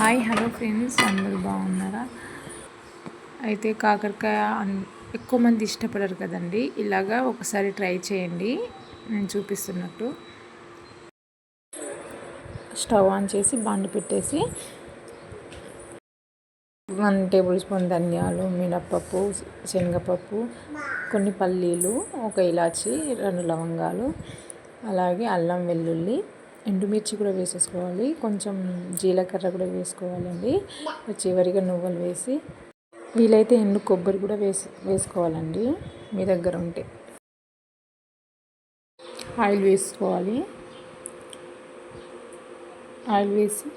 Hi hello friends అందరూ బాగున్నారా? అయితే కాకరకాయ ఎక్కువ మంది ఇష్టపడరు కదండి. ఇలాగా ఒకసారి ట్రై చేయండి. నేను చూపిస్తున్నట్టు. స్టవ్ ఆన్ చేసి బండి పెట్టేసి వన్ టేబుల్ స్పూన్ ధనియాలు మినప్పప్పు శనగపప్పు కొన్ని పల్లీలు ఒక ఇలాచి రెండు లవంగాలు అలాగే అల్లం వెల్లుల్లి ఎండుమిర్చి కూడా వేసేసుకోవాలి. కొంచెం జీలకర్ర కూడా వేసుకోవాలండి. చివరిగా నువ్వులు వేసి వీలైతే ఎండు కొబ్బరి కూడా వేసి వేసుకోవాలండి మీ దగ్గర ఉంటే. ఆయిల్ వేసుకోవాలి. ఆయిల్ వేసి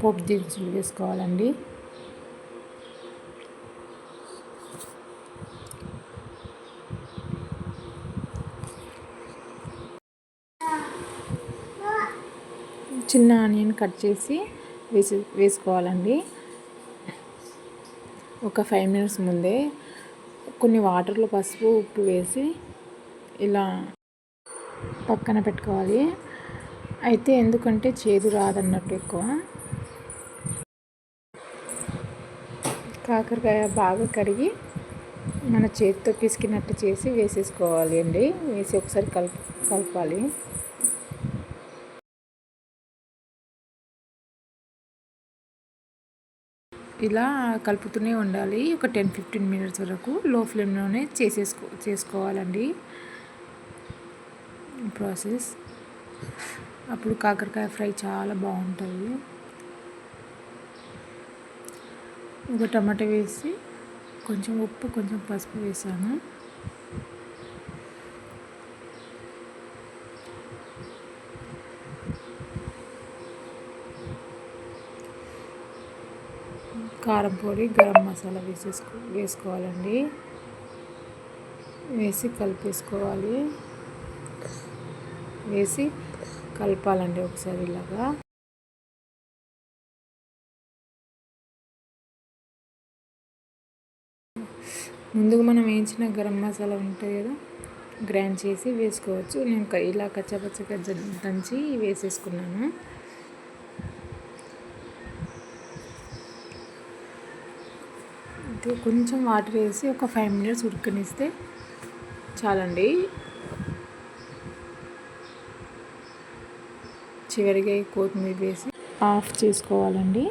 పోపు దినుసులు వేసుకోవాలండి. చిన్న ఆనియన్ కట్ చేసి వేసి వేసుకోవాలండి. ఒక ఫైవ్ మినిట్స్ ముందే కొన్ని వాటర్లో పసుపు ఉప్పు వేసి ఇలా పక్కన పెట్టుకోవాలి. అయితే ఎందుకంటే చేదు రాదన్నట్టు ఎక్కువ. కాకరకాయ బాగా కడిగి మన చేతితో పిసికినట్టు చేసి వేసేసుకోవాలి అండి. వేసి ఒకసారి కలుపు కలపాలి. ఇలా కలుపుతూనే ఉండాలి. ఒక టెన్ ఫిఫ్టీన్ మినిట్స్ వరకు లో ఫ్లేమ్లోనే చేసేసుకో చేసుకోవాలండి. ప్రాసెస్. అప్పుడు కాకరకాయ ఫ్రై చాలా బాగుంటుంది ఒక టమాటా వేసి కొంచెం ఉప్పు కొంచెం పసుపు వేసాను. కారం పొడి గరం మసాలా వేసేసుకో వేసుకోవాలండి. వేసి కలిపేసుకోవాలి. వేసి కలపాలండి ఒకసారి ఇలాగా. ముందుగా మనం వేయించిన గరం మసాలా ఉంటుంది కదా గ్రైండ్ చేసి వేసుకోవచ్చు. నేను ఇలా కచ్చపచ్చగా దంచి వేసేసుకున్నాను. అయితే కొంచెం వాటర్ వేసి ఒక ఫైవ్ మినిట్స్ ఉడకనిస్తే చాలండి. చివరిగా కొత్తిమీర వేసి ఆఫ్ చేసుకోవాలండి.